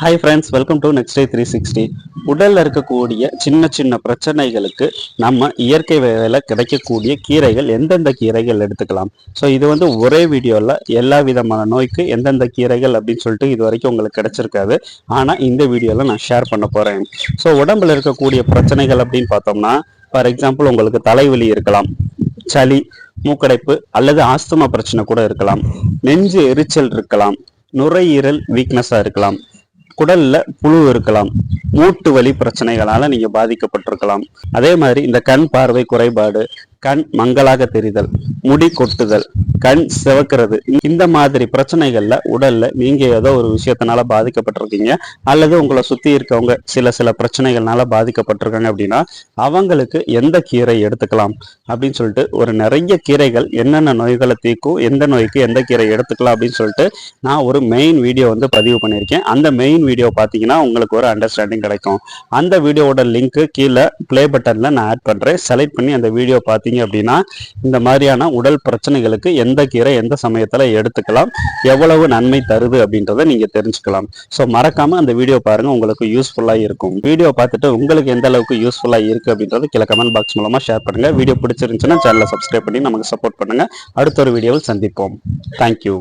Hi friends welcome to next day three sixty உடலில் இருக்கக்கூடிய சின்ன சின்ன பிரச்சனைகளுக்கு நம்ம இயற்கை வகையில் கிடைக்கக்கூடிய கீரைகள் எந்தெந்த கீரைகள் எடுத்துக்கலாம். ஸோ இது வந்து ஒரே வீடியோவில் எல்லா விதமான நோய்க்கு எந்தெந்த கீரைகள் அப்படின்னு சொல்லிட்டு இது வரைக்கும் உங்களுக்கு கிடைச்சிருக்காது. ஆனால் இந்த வீடியோவில் நான் ஷேர் பண்ண போகிறேன் ஸோ உடம்புல இருக்கக்கூடிய பிரச்சனைகள் அப்படின்னு பார்த்தோம்னா ஃபார் எக்ஸாம்பிள் உங்களுக்கு தலைவலி இருக்கலாம் சளி மூக்கடைப்பு அல்லது ஆஸ்துமா பிரச்சனை கூட இருக்கலாம் நெஞ்சு எரிச்சல் இருக்கலாம் நுரையீரல் வீக்னஸாக இருக்கலாம். குடல்ல புழு இருக்கலாம். மூட்டு வலி பிரச்சனைகளால நீங்க பாதிக்கப்பட்டிருக்கலாம். அதே மாதிரி இந்த கண் பார்வை குறைபாடு கண் மங்களாக தெரிதல். முடி கொட்டுதல் கண் சிவக்கிறது இந்த மாதிரி பிரச்சனைகள்ல உடல்ல நீங்க ஏதோ ஒரு விஷயத்தினால பாதிக்கப்பட்டிருக்கீங்க அல்லது உங்களை சுத்தி இருக்கவங்க சில சில பிரச்சனைகள்னால பாதிக்கப்பட்டிருக்காங்க அப்படின்னா அவங்களுக்கு எந்த கீரை எடுத்துக்கலாம் அப்படின்னு சொல்லிட்டு ஒரு நிறைய கீரைகள் என்னென்ன நோய்களை தீர்க்கும் எந்த நோய்க்கு எந்த கீரை எடுத்துக்கலாம் அப்படின்னு சொல்லிட்டு நான் ஒரு மெயின் வீடியோ வந்து பதிவு பண்ணியிருக்கேன். அந்த மெயின் வீடியோ பார்த்தீங்கன்னா உங்களுக்கு ஒரு அண்டர்ஸ்டாண்டிங் கிடைக்கும். அந்த வீடியோவோட லிங்க் கீழே ப்ளே பட்டன்ல நான் ஆட் பண்றேன். செலக்ட் பண்ணி அந்த வீடியோ பார்த்தீங்க அப்படின்னா இந்த மாதிரியான உடல் பிரச்சனைகளுக்கு எந்த கீரை எந்த சமயத்தில் எடுத்துக்கலாம் எவ்வளவு நன்மை தருது அப்படின்றத நீங்கள் தெரிஞ்சுக்கலாம். ஸோ மறக்காமல் அந்த வீடியோ பாருங்கள் உங்களுக்கு யூஸ்ஃபுல்லாக இருக்கும். வீடியோ பார்த்துட்டு உங்களுக்கு எந்த அளவுக்கு யூஸ்ஃபுல்லாக இருக்குது அப்படின்றது கீழே கமெண்ட் பாக்ஸ் மூலமாக ஷேர் பண்ணுங்கள் வீடியோ பிடிச்சிருந்துச்சுன்னா சேனலை சப்ஸ்கிரைப் பண்ணி நமக்கு சப்போர்ட் பண்ணுங்கள் அடுத்த ஒரு வீடியோவில் சந்திப்போம். தேங்க்யூ